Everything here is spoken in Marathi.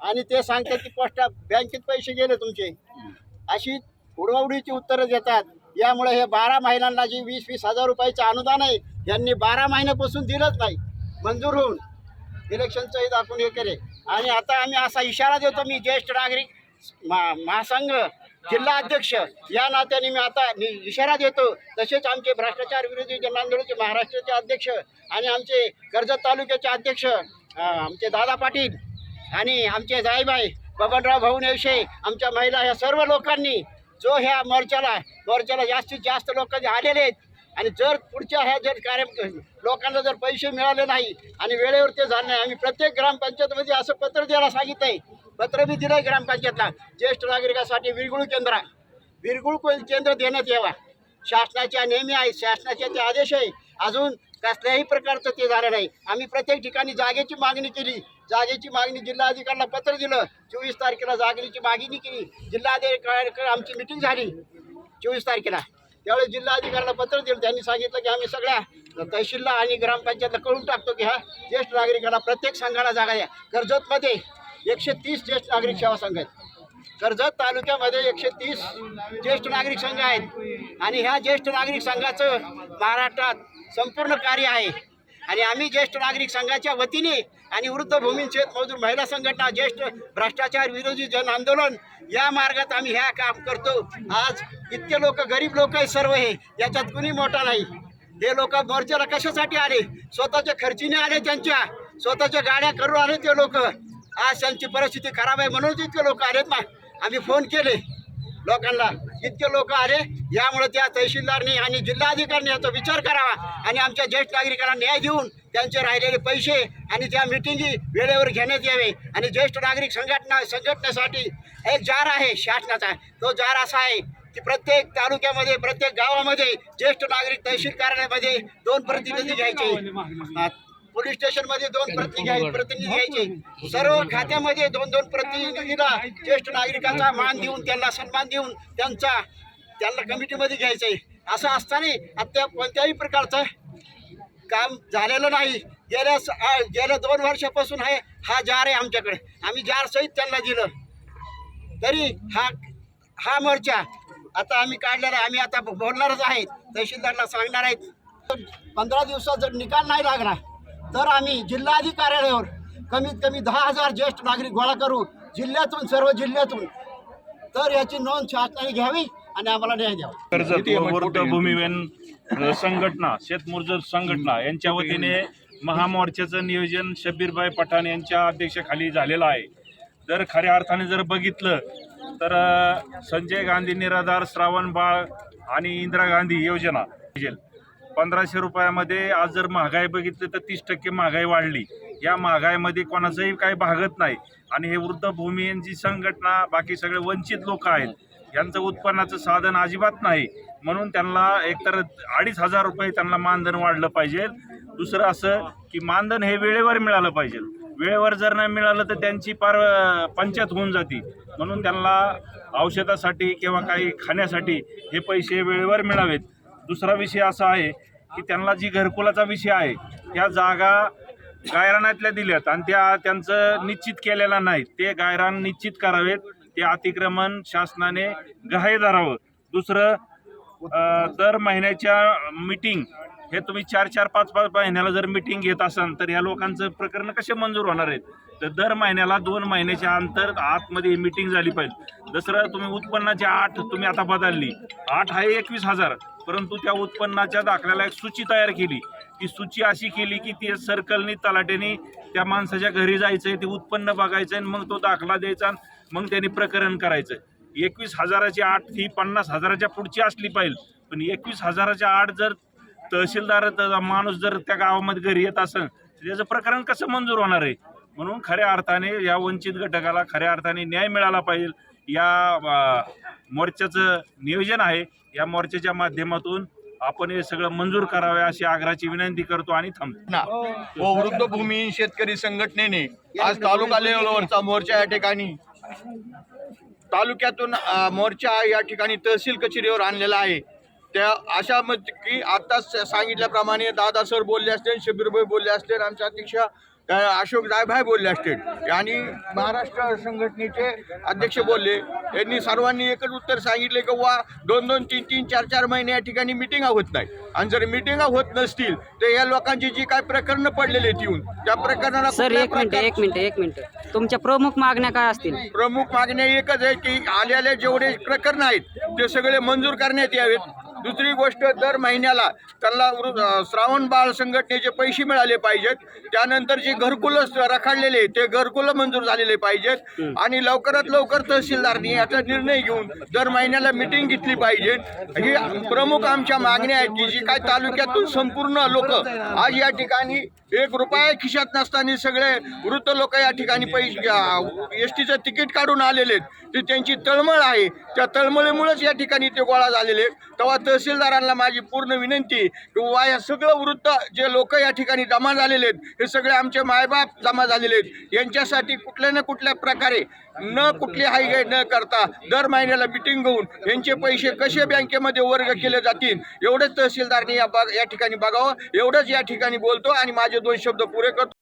आणि ते सांगतात की पोस्टा बँकेत पैसे गेले तुमचे. अशी उडवाउडीची उत्तरं देतात. यामुळे हे बारा महिन्यांना जी वीस वीस हजार रुपयाचं अनुदान आहे यांनी बारा महिन्यापासून दिलंच नाही. मंजूर होऊन इलेक्शनचंही दाखवून हे केले. आणि आता आम्ही असा इशारा देतो मी ज्येष्ठ नागरिक मा महासंघ जिल्हा अध्यक्ष या नात्याने मी आता मी इशारा देतो. तसेच आमचे भ्रष्टाचार विरोधी जनांदोलनचे महाराष्ट्राचे अध्यक्ष आणि आमचे कर्जत तालुक्याचे अध्यक्ष आमचे दादा पाटील आणि आमचे जाईबाई बबनराव भाऊ नेवशे आमच्या महिला या सर्व लोकांनी जो ह्या मोर्चाला मोर्चाला जास्तीत जास्त लोक आलेले आहेत आणि जर पुढच्या ह्या जर कार्य लोकांना जर पैसे मिळाले नाही आणि वेळेवर ते झाले नाही आम्ही प्रत्येक ग्रामपंचायतमध्ये असं पत्र द्यायला सांगितलं आहे पत्र मी दिलं आहे ग्रामपंचायतला. ज्येष्ठ नागरिकासाठी विरगुळ केंद्र. विरगुळ केंद्र देण्यात यावा. शासनाच्या नेहमी आहे शासनाचे ते आदेश आहे. अजून कसल्याही प्रकारचं ते झालं नाही. आम्ही प्रत्येक ठिकाणी जागेची मागणी केली. जागेची मागणी जिल्हाधिकाऱ्याला पत्र दिलं. चोवीस तारखेला जागेची मागणी केली. जिल्हाधिकारी आमची मिटिंग झाली. चोवीस तारखेला. त्यावेळेस जिल्हाधिकाऱ्याला पत्र दिलं. त्यांनी सांगितलं की आम्ही सगळ्या तहसीलला आणि ग्रामपंचायतला कळून टाकतो की हा ज्येष्ठ नागरिकाला प्रत्येक संघाला जागा द्या. कर्जतमध्ये एकशे तीस ज्येष्ठ नागरिक सेवा संघ आहेत. कर्जत तालुक्यामध्ये एकशे तीस ज्येष्ठ नागरिक संघ आहेत. आणि ह्या ज्येष्ठ नागरिक संघाचं महाराष्ट्रात संपूर्ण कार्य आहे. आणि आम्ही ज्येष्ठ नागरिक संघाच्या वतीने आणि वृद्ध भूमी शेतमजूर महिला संघटना ज्येष्ठ भ्रष्टाचार विरोधी जन आंदोलन या मार्गात आम्ही ह्या काम करतो. आज इतके लोक गरीब लोक आहे सर्व हे. याच्यात कुणी मोठा नाही. हे लोक मोर्चाला कशासाठी आले? स्वतःच्या खर्चीने आले त्यांच्या. स्वतःच्या गाड्या करून आले ते लोक. आज त्यांची परिस्थिती खराब आहे म्हणून इतके लोक आलेत ना. आम्ही फोन केले. लोकांना इतके लोक आले यामुळे त्या तहसीलदारनी आणि जिल्हाधिकाऱ्यांनी याचा विचार करावा आणि आमच्या ज्येष्ठ नागरिकांना न्याय देऊन त्यांचे राहिलेले पैसे आणि त्या मिटिंगी वेळेवर घेण्यात यावे. आणि ज्येष्ठ नागरिक संघटना संघटनेसाठी एक जार आहे शासनाचा. तो जार असा आहे की प्रत्येक तालुक्यामध्ये प्रत्येक गावामध्ये ज्येष्ठ नागरिक तहसील कार्यालयामध्ये दोन प्रतिनिधी घ्यायचे. पोलीस स्टेशनमध्ये दोन प्रति घ्याय प्रतिनिधी घ्यायचे सर्व खात्यामध्ये दोन दोन प्रतिनिधीला ज्येष्ठ नागरिकांचा मान देऊन त्यांना सन्मान देऊन त्यांचा त्यांना कमिटीमध्ये घ्यायचंय. असं असताना आता कोणत्याही प्रकारचं काम झालेलं नाही. गेल्या गेल्या दोन वर्षापासून आहे हा जार आहे आमच्याकडे. आम्ही जार सहित त्यांना दिलं. तरी हा हा मोर्चा आता आम्ही काढलेला आहे. आम्ही आता बोलणारच आहेत. तहसीलदारला सांगणार आहेत. पंधरा दिवसात जर निकाल नाही लागला तर आम्ही जिल्हाधिकाऱ्यावर कमीत कमी दहा हजार ज्येष्ठ नागरिक गोळा करू जिल्ह्यातून सर्व जिल्ह्यातून तर याची नोंद शासनाने घ्यावी आणि आम्हाला न्याय द्यावा. कर्जत व वृद्ध भूमिवेन अ, संघटना शेतमजूर संघटना यांच्या वतीने महामोर्चाचं नियोजन शब्बीरभाई पठाण यांच्या अध्यक्षाखाली झालेलं आहे. जर खऱ्या अर्थाने जर बघितलं तर संजय गांधी निराधार श्रावण बाळ आणि इंदिरा गांधी योजना. पंधराशे रुपयामध्ये आज जर महागाई बघितली तर तीस टक्के महागाई वाढली. या महागाईमध्ये कोणाचंही काही भागत नाही. आणि हे वृद्ध भूमिहीन संघटना बाकी सगळे वंचित लोक आहेत यांचं उत्पन्नाचं साधन अजिबात नाही. म्हणून त्यांना एकतर अडीच हजार रुपये त्यांना मानधन वाढलं पाहिजे. दुसरं असं की मानधन हे वेळेवर मिळालं पाहिजे. वेळेवर जर नाही मिळालं तर त्यांची पार पंचायत होऊन जाते. म्हणून त्यांना औषधासाठी किंवा काही खाण्यासाठी हे पैसे वेळेवर मिळावेत. दुसरा विषय असा आहे की त्यांना जी घरकुलाचा विषय आहे त्या जागा गायरानातल्या दिल्यात आणि त्या त्यांचं निश्चित केलेला नाही. ते गायरान निश्चित करावेत ते अतिक्रमण शासनाने गहाय धरावं. दुसरं दर महिन्याच्या मीटिंग हे तुम्ही चार चार पाच पाच महिन्याला जर मीटिंग घेत असाल तर या लोकांचं प्रकरण कसे मंजूर होणार आहेत? तर दर महिन्याला दोन महिन्याच्या अंतर आतमध्ये मीटिंग झाली पाहिजे. दुसरं तुम्ही उत्पन्नाची आठ तुम्ही आता बदलली. आठ आहे एकवीस हजार. परंतु त्या उत्पन्नाच्या दाखल्याला एक सूची तयार केली. ती सूची अशी केली की ती सर्कलनी तलाट्याने त्या माणसाच्या घरी जायचंय ते उत्पन्न बघायचं आणि मग तो दाखला द्यायचा आणि मग त्यांनी प्रकरण करायचं एकवीस हजाराची आठ ही पन्नास हजाराच्या पुढची असली पाहिजे. पण एकवीस हजाराच्या आठ जर तहसीलदार माणूस जर त्या गावामध्ये घरी येत असेल तर त्याचं प्रकरण कसं मंजूर होणार आहे? म्हणून खऱ्या अर्थाने या वंचित घटकाला खऱ्या अर्थाने न्याय मिळाला पाहिजे. या मोर्चाचं नियोजन आहे. या मोर्चाच्या माध्यमातून आपण हे सगळं मंजूर करावे अशी आग्रहाची विनंती करतो आणि थांबतो. ना. व वृद्ध भूमी शेतकरी संघटनेने आज तालुका लेवलवरचा मोर्चा या ठिकाणी तालुक्यातून मोर्चा या ठिकाणी तहसील कचेरीवर आणलेला आहे. त्या अशा मत की आत्ताच सांगितल्याप्रमाणे दादा सर बोलले असतील शबीरभाई बोलले असते आमच्या अध्यक्ष अशोक जायभाई बोलले असतील आणि महाराष्ट्र संघटनेचे अध्यक्ष बोलले. यांनी सर्वांनी एकच उत्तर सांगितले की वा दोन दोन तीन तीन चार चार महिने या ठिकाणी मिटिंगा होत नाही. आणि जर मिटिंगा होत नसतील तर या लोकांची जी काय प्रकरणं पडलेली आहेत येऊन त्या प्रकरणाला सर एक मिनिट एक मिनिट एक मिनिट. तुमच्या प्रमुख मागण्या काय असतील? प्रमुख मागण्या एकच आहे की आलेले जेवढे प्रकरण आहेत ते सगळे मंजूर करण्यात यावेत. दुसरी गोष्ट दर महिन्याला त्यांना श्रावण बाळ संघटनेचे पैसे मिळाले पाहिजेत. त्यानंतर जे घरकुलं रखडलेले ते घरकुलं मंजूर झालेले पाहिजेत. आणि लवकरात लवकर तहसीलदारनी याचा निर्णय घेऊन दर महिन्याला मिटिंग घेतली पाहिजे. ही प्रमुख आमच्या मागण्या आहेत की जी काय तालुक्यातून संपूर्ण लोक आज या ठिकाणी एक रुपया खिशात नसताना सगळे वृद्ध लोक या ठिकाणी पैसे एस टीचं तिकीट काढून आलेले आहेत. ती त्यांची तळमळ आहे. त्या तळमळीमुळेच या ठिकाणी ते गोळा झालेले आहेत. तेव्हा तहसीलदारांना माझी पूर्ण विनंती की वा या सगळं वृत्त जे लोक या ठिकाणी जमा झालेले आहेत हे सगळे आमचे मायबाप जमा झालेले आहेत. यांच्यासाठी कुठल्या ना कुठल्या प्रकारे न कुठली हायगाय न करता दर महिन्याला मिटिंग घेऊन यांचे पैसे कसे बँकेमध्ये वर्ग केले जातील एवढंच तहसीलदारने या बाग या ठिकाणी बघावं एवढंच या ठिकाणी बोलतो आणि माझे दोन शब्द पुरे करतो.